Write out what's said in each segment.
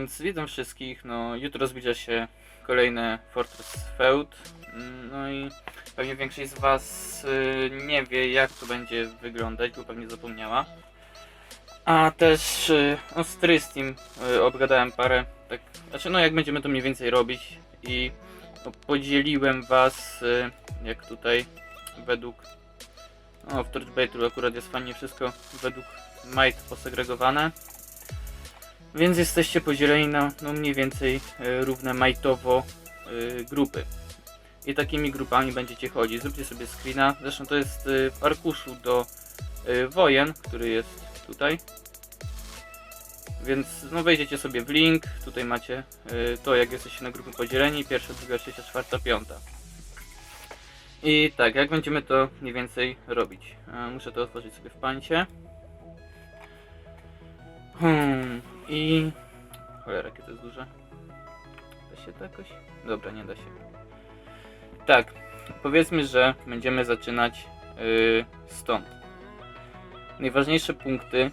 więc witam wszystkich. No, jutro zbliża się kolejne Fortress Feud. Mm, No i pewnie większość z Was y, nie wie, jak to będzie wyglądać, bo pewnie zapomniała. A też y, o Strystim y, obgadałem parę, tak, znaczy no jak będziemy to mniej więcej robić i no, podzieliłem Was, jak tutaj, według, no w Torchbaitru akurat jest fajnie wszystko według might posegregowane. Więc jesteście podzieleni na no mniej więcej y, równe majtowo y, grupy. I takimi grupami będziecie chodzić. Zróbcie sobie screena. Zresztą to jest y, w arkuszu do wojen, który jest tutaj. Więc no wejdziecie sobie w link. Tutaj macie to jak jesteście na grupy podzieleni. Pierwsza, druga, trzecia, czwarta, piąta. I tak, jak będziemy to mniej więcej robić? E, Muszę to otworzyć sobie w pancie. Hmm, i... Cholera, jakie to jest duże. Da się to jakoś? Dobra, nie da się. Tak, powiedzmy, że będziemy zaczynać yy, stąd. Najważniejsze punkty,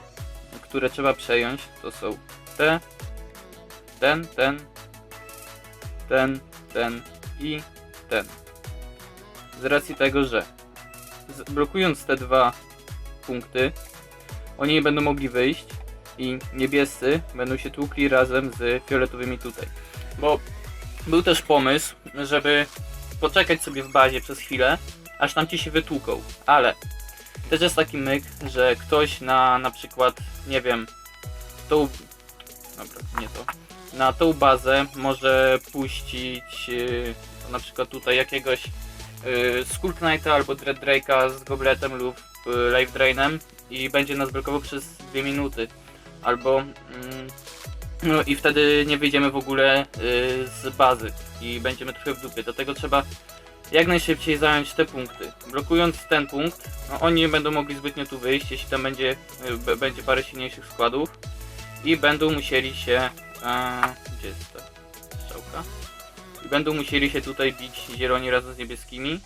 które trzeba przejąć, to są te, ten, ten, ten, ten i ten. Z racji tego, że blokując te dwa punkty, oni nie będą mogli wyjść, i niebiescy będą się tłukli razem z fioletowymi tutaj. Bo był też pomysł, żeby poczekać sobie w bazie przez chwilę, aż tam ci się wytłuką, ale też jest taki myk, że ktoś na na przykład, nie wiem, tą, dobra, nie to, na tą bazę może puścić yy, na przykład tutaj jakiegoś yy, Skull Knighta albo Dread Drake'a z gobletem lub yy, Life Drainem i będzie nas blokował przez 2 minuty albo mm, no i wtedy nie wyjdziemy w ogóle y, z bazy i będziemy trochę w dupie. Dlatego trzeba jak najszybciej zająć te punkty. Blokując ten punkt, no oni nie będą mogli zbytnio tu wyjść, jeśli tam będzie, y, będzie parę silniejszych składów i będą musieli się a, gdzie jest ta strzałka? I będą musieli się tutaj bić zieloni razem z niebieskimi,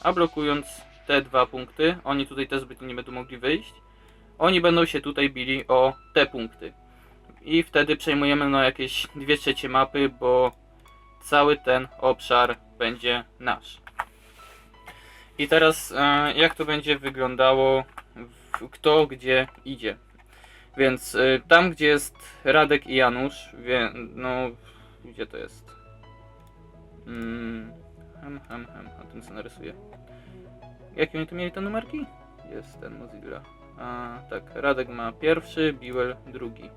a blokując te dwa punkty, oni tutaj też zbytnio nie będą mogli wyjść oni będą się tutaj bili o te punkty. I wtedy przejmujemy no jakieś dwie trzecie mapy, bo cały ten obszar będzie nasz. I teraz e, jak to będzie wyglądało, kto gdzie idzie. Więc e, tam gdzie jest Radek i Janusz, wie, no gdzie to jest? Mm, hem, hem, hem, a tym co narysuję. Jakie oni tu mieli te numerki? Jest ten Mozilla. A, tak, Radek ma pierwszy, Biwel drugi.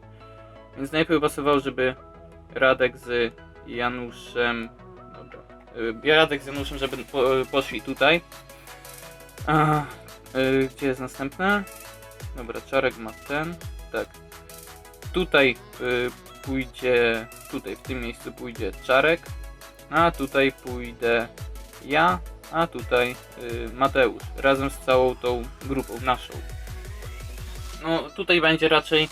Więc najpierw pasowało, żeby Radek z Januszem. Dobra. y, Radek z Januszem, żeby po, poszli tutaj. A, y, gdzie jest następne? Dobra, Czarek ma ten. Tak. Tutaj y, pójdzie. Tutaj, w tym miejscu pójdzie Czarek. A tutaj pójdę ja. A tutaj y, Mateusz. Razem z całą tą grupą naszą. No tutaj będzie raczej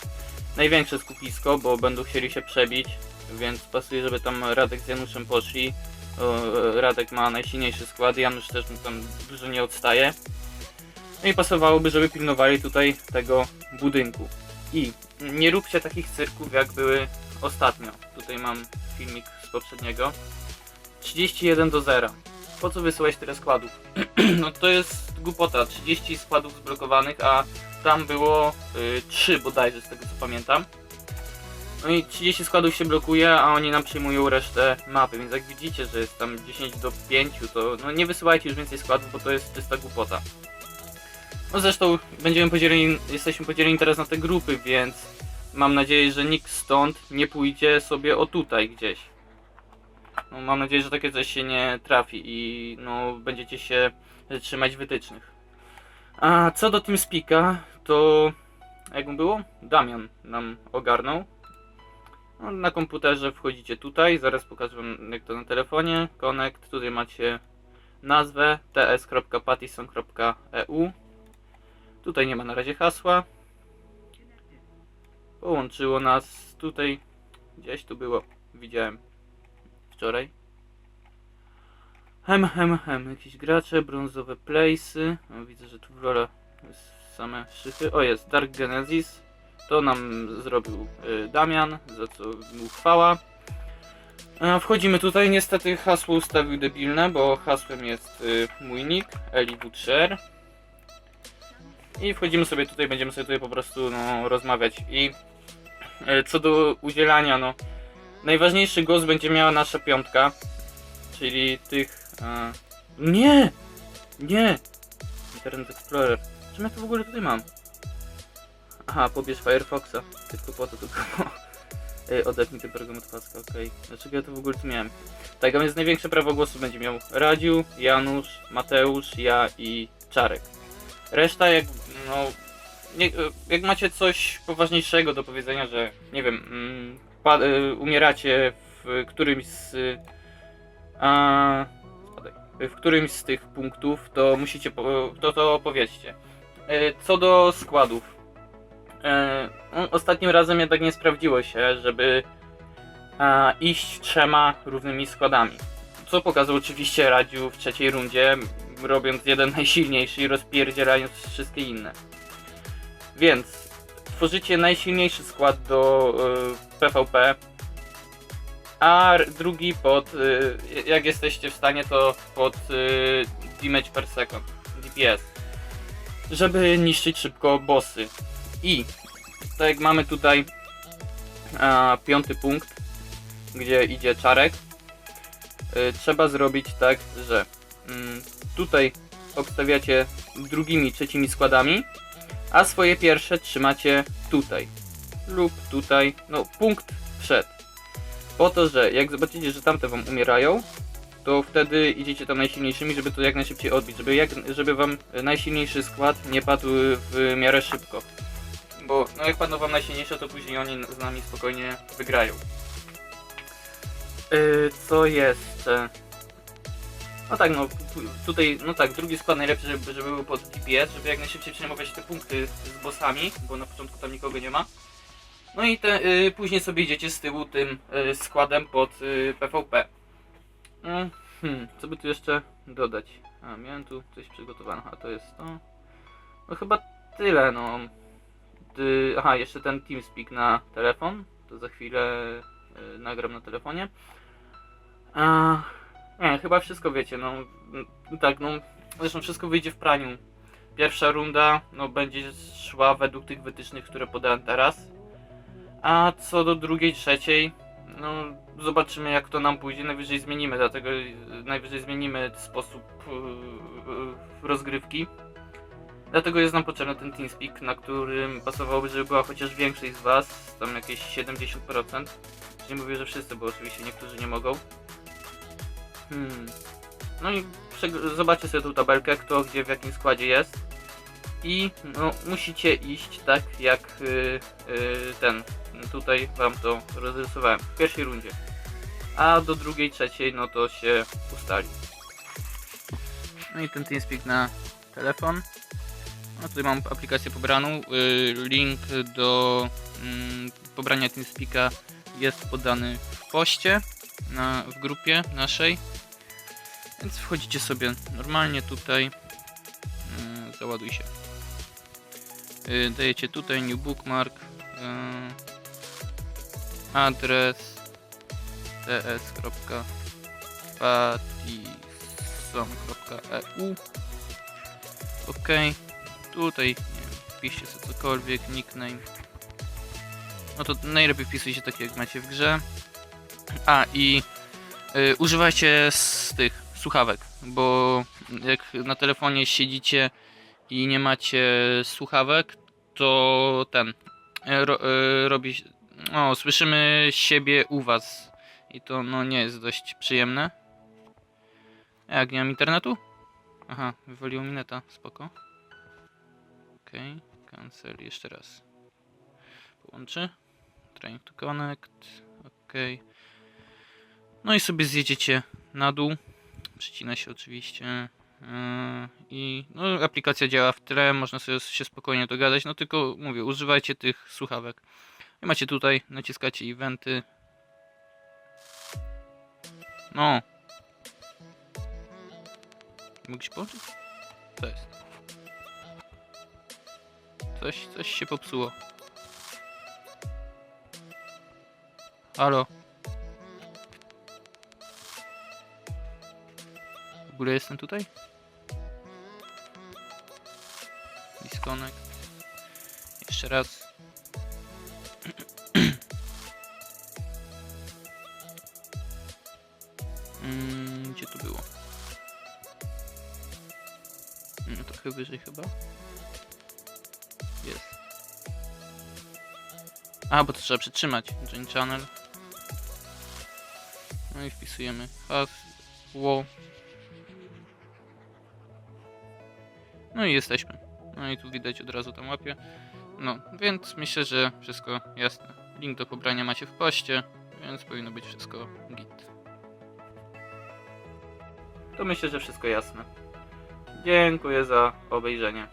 największe skupisko, bo będą chcieli się przebić, więc pasuje, żeby tam Radek z Januszem poszli. Radek ma najsilniejszy skład, Janusz też tam dużo nie odstaje. No i pasowałoby, żeby pilnowali tutaj tego budynku. I nie róbcie takich cyrków, jak były ostatnio. Tutaj mam filmik z poprzedniego. 31 do 0. Po co wysyłać tyle składów? no to jest głupota. 30 składów zblokowanych, a tam było y, 3 bodajże z tego co pamiętam. No i 30 składów się blokuje, a oni nam przyjmują resztę mapy, więc jak widzicie, że jest tam 10 do 5, to no nie wysyłajcie już więcej składów, bo to jest czysta głupota. No zresztą będziemy podzieleni, jesteśmy podzieleni teraz na te grupy, więc mam nadzieję, że nikt stąd nie pójdzie sobie o tutaj gdzieś. No, mam nadzieję, że takie coś się nie trafi i no będziecie się trzymać wytycznych. A co do TeamSpeaka, to jakby było? Damian nam ogarnął. No, na komputerze wchodzicie tutaj, zaraz pokażę wam jak to na telefonie. Connect, tutaj macie nazwę ts.pattison.eu Tutaj nie ma na razie hasła. Połączyło nas tutaj, gdzieś tu było, widziałem wczoraj. Hem, hem, hem. Jakieś gracze, brązowe place'y. O, widzę, że tu w jest same szyfy. O, jest Dark Genesis. To nam zrobił y, Damian, za co mu chwała. E, Wchodzimy tutaj, niestety hasło ustawił debilne, bo hasłem jest y, mój nick, eliwutcher. I wchodzimy sobie tutaj, będziemy sobie tutaj po prostu no, rozmawiać. I e, co do udzielania, no najważniejszy głos będzie miała nasza piątka, czyli tych... E... Nie! Nie! Internet Explorer. Czym ja to w ogóle tutaj mam? Aha, pobierz Firefoxa. Tylko po to tylko. Ej, odepnij ten program od paska, okej. Dlaczego ja to w ogóle tu miałem? Tak, a więc największe prawo głosu będzie miał Radziu, Janusz, Mateusz, ja i Czarek. Reszta jak, no... Nie, jak macie coś poważniejszego do powiedzenia, że nie wiem, mm, umieracie w którymś z... y, A, w którymś z tych punktów, to musicie, to to powiedzcie. E, Co do składów. E, no, Ostatnim razem jednak nie sprawdziło się, żeby iść trzema równymi składami. Co pokazał oczywiście Radziu w trzeciej rundzie, robiąc jeden najsilniejszy i rozpierdzielając wszystkie inne. Więc tworzycie najsilniejszy skład do PvP, a r- drugi pod, y, jak jesteście w stanie, to pod y, damage per second, DPS, żeby niszczyć szybko bossy. I tak jak mamy tutaj a, piąty punkt, gdzie idzie czarek, trzeba zrobić tak, że mm, tutaj obstawiacie drugimi, trzecimi składami, a swoje pierwsze trzymacie tutaj lub tutaj, no punkt przed. Po to, że jak zobaczycie, że tamte wam umierają, to wtedy idziecie tam najsilniejszymi, żeby to jak najszybciej odbić, żeby, jak, żeby wam najsilniejszy skład nie padł w miarę szybko. Bo no jak padną wam najsilniejsze, to później oni z nami spokojnie wygrają. Yy, co jeszcze? No tak, no tu- tutaj, no tak, drugi skład najlepszy, żeby, żeby był pod DPS, żeby jak najszybciej przejmować te punkty z bossami, bo na początku tam nikogo nie ma. No i te, y, później sobie idziecie z tyłu tym y, składem pod y, PvP. Mm, hmm, co by tu jeszcze dodać? A, miałem tu coś przygotowane, a to jest to. No chyba tyle, no. Ty, aha, jeszcze ten TeamSpeak na telefon, to za chwilę y, nagram na telefonie. A, nie, chyba wszystko wiecie, no. Tak, no. Zresztą wszystko wyjdzie w praniu. Pierwsza runda, no, będzie szła według tych wytycznych, które podałem teraz. A co do drugiej, trzeciej, no zobaczymy jak to nam pójdzie. Najwyżej zmienimy, dlatego najwyżej zmienimy sposób y, y, rozgrywki. Dlatego jest nam potrzebny ten TeamSpeak, na którym pasowałoby, żeby była chociaż większość z Was, tam jakieś 70%. Nie mówię, że wszyscy, bo oczywiście niektórzy nie mogą. Hmm. No i zobaczcie sobie tą tabelkę, kto gdzie w jakim składzie jest. I no, musicie iść tak jak y, y, ten. Tutaj wam to rozrysowałem w pierwszej rundzie. A do drugiej, trzeciej, no to się ustali. No i ten TeamSpeak na telefon. No tutaj mam aplikację pobraną. Y, link do mm, pobrania TeamSpeaka jest podany w poście na, w grupie naszej. Więc wchodzicie sobie normalnie tutaj. Y, załaduj się. Y, dajecie tutaj new bookmark. y, adres ts.patison.eu Ok, tutaj wpiszcie sobie cokolwiek, nickname. No to najlepiej wpisujcie takie jak macie w grze. A i y, używajcie z tych słuchawek, bo jak na telefonie siedzicie i nie macie słuchawek, to ten e, ro, e, robi. O, słyszymy siebie u was. I to no nie jest dość przyjemne. Jak nie mam internetu? Aha, wywaliło mi neta, spoko. Okej, cancel jeszcze raz. Połączy. Trying to connect. Okej. No i sobie zjedziecie na dół. Przycina się oczywiście. Yy, I no, aplikacja działa w tle, można sobie się spokojnie dogadać. No tylko mówię, używajcie tych słuchawek. I macie tutaj, naciskacie eventy. No. Mógłbyś połączyć? Co jest? Coś, coś się popsuło. Halo? Ogóle jestem tutaj? Disconnect. Jeszcze raz. Mm, gdzie to było? Mm, trochę wyżej chyba. Jest. A, bo to trzeba przytrzymać. Join channel. No i wpisujemy hasło. No i jesteśmy. No i tu widać od razu tam łapie. No, więc myślę, że wszystko jasne. Link do pobrania macie w poście, więc powinno być wszystko git. To myślę, że wszystko jasne. Dziękuję za obejrzenie.